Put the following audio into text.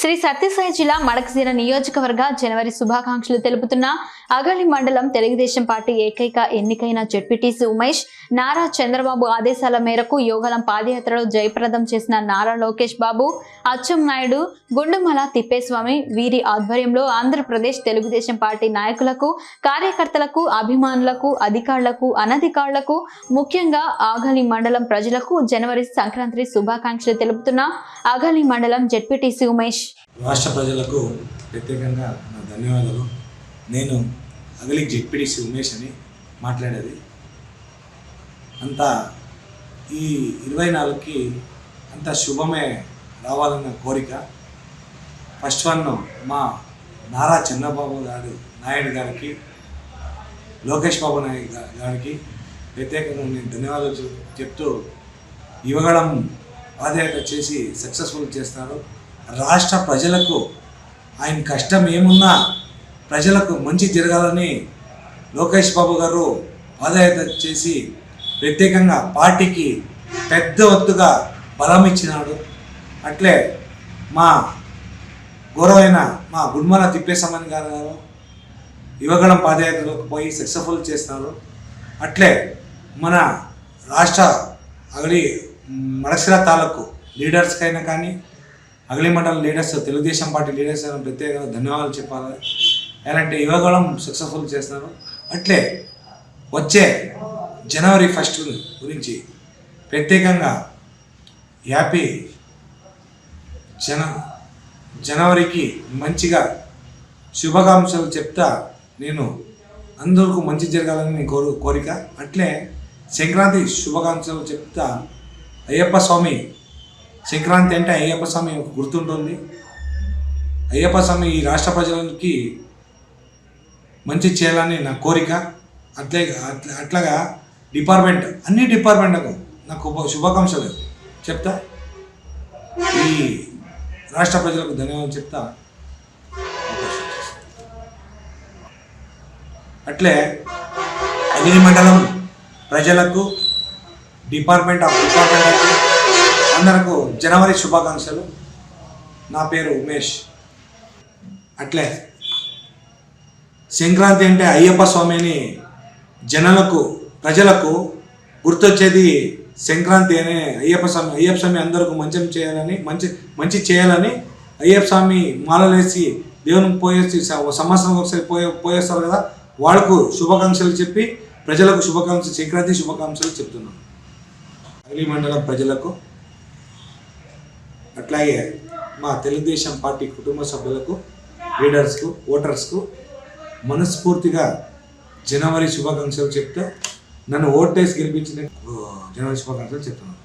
శ్రీ సత్యసాయి జిల్లా మడకసీర నియోజకవర్గ జనవరి శుభాకాంక్షలు తెలుపుతున్న అగలి మండలం తెలుగుదేశం పార్టీ ఏకైక ఎన్నికైన జడ్పీటీసీ ఉమేష్ నారా చంద్రబాబు ఆదేశాల మేరకు యోగలం పాదయాత్రలో జయప్రదం చేసిన నారా లోకేష్ బాబు అచ్చెం నాయుడు గుండుమల తిప్పేస్వామి వీరి ఆధ్వర్యంలో ఆంధ్రప్రదేశ్ తెలుగుదేశం పార్టీ నాయకులకు కార్యకర్తలకు అభిమానులకు అధికారులకు అనధికారులకు ముఖ్యంగా ఆగలి మండలం ప్రజలకు జనవరి సంక్రాంతి శుభాకాంక్షలు తెలుపుతున్న అగలి మండలం జడ్పీటీసీ ఉమేష్. రాష్ట్ర ప్రజలకు ప్రత్యేకంగా నా ధన్యవాదాలు. నేను అగలి జెడ్పీడీసీ ఉమేష్ అని మాట్లాడేది. అంతా ఈ ఇరవై నాలుగుకి అంత శుభమే రావాలన్న కోరిక. ఫస్ట్ వన్ మా నారా చంద్రబాబు గారు నాయుడు గారికి లోకేష్ బాబు నాయుడు గారికి ప్రత్యేకంగా నేను ధన్యవాదాలు చెప్తూ యువగళం పాదయాత్ర చేసి సక్సెస్ఫుల్ చేస్తారు. రాష్ట్ర ప్రజలకు ఆయన కష్టం ఏమున్నా ప్రజలకు మంచి జరగాలని లోకేష్ బాబు గారు పాదయాత్ర చేసి ప్రత్యేకంగా పార్టీకి పెద్ద ఒత్తుగా బలం ఇచ్చినాడు. అట్లే మా గౌరవైన మా గుడ్మల తిప్పేశమని గారు గారు యువగళం పాదయాత్రలోకి పోయి సక్సెస్ఫుల్ చేస్తున్నారు అట్లే మన రాష్ట్ర అగడి మడసిర తాలూకు లీడర్స్కైనా కానీ అగలి మండల లీడర్స్ తెలుగుదేశం పార్టీ లీడర్స్ ప్రత్యేకంగా ధన్యవాదాలు చెప్పాలి. ఎలాంటి యువగళం సక్సెస్ఫుల్ చేస్తున్నారు అట్లే వచ్చే జనవరి ఫస్ట్ గురించి ప్రత్యేకంగా హ్యాపీ జన జనవరికి మంచిగా శుభాకాంక్షలు చెప్తా నేను అందరికీ మంచి జరగాలని కోరు కోరిక. అట్లే సంక్రాంతి శుభాకాంక్షలు చెప్తా అయ్యప్ప స్వామి సంక్రాంతి అంటే అయ్యప్ప స్వామి గుర్తుంటుంది. అయ్యప్ప స్వామి ఈ రాష్ట్ర ప్రజలకి మంచి చేయాలని నా కోరిక. అట్లే అట్లా అట్లాగా డిపార్ట్మెంట్ అన్ని డిపార్ట్మెంట్లకు నాకు శుభాకాంక్షలు చెప్తా. ఈ రాష్ట్ర ప్రజలకు ధన్యవాదాలు చెప్తా. అట్లే అగ్ని మండలం ప్రజలకు డిపార్ట్మెంట్ ఆఫ్ డిపార్ట్మెంట్ అందరకు జనవరి శుభాకాంక్షలు. నా పేరు ఉమేష్. అట్లే సంక్రాంతి అంటే అయ్యప్ప స్వామిని జనాలకు ప్రజలకు గుర్తొచ్చేది సంక్రాంతి అనే అయ్యప్ప స్వామి అయ్యప్ప స్వామి అందరికీ మంచం చేయాలని మంచి మంచి చేయాలని అయ్యప్ప స్వామి మాలలేసి దేవునికి పోయేసి సంవత్సరం ఒకసారి పోయే పోయేస్తారు కదా వాళ్ళకు శుభాకాంక్షలు చెప్పి ప్రజలకు శుభాకాంక్షలు సంక్రాంతి శుభాకాంక్షలు చెప్తున్నాను అగ్ని మండలం ప్రజలకు అట్లాగే మా తెలుగుదేశం పార్టీ కుటుంబ సభ్యులకు లీడర్స్కు ఓటర్స్కు మనస్ఫూర్తిగా జనవరి శుభాకాంక్షలు చెప్తే నన్ను ఓటేసి గెలిపించిన జనవరి శుభాకాంక్షలు చెప్తున్నాను.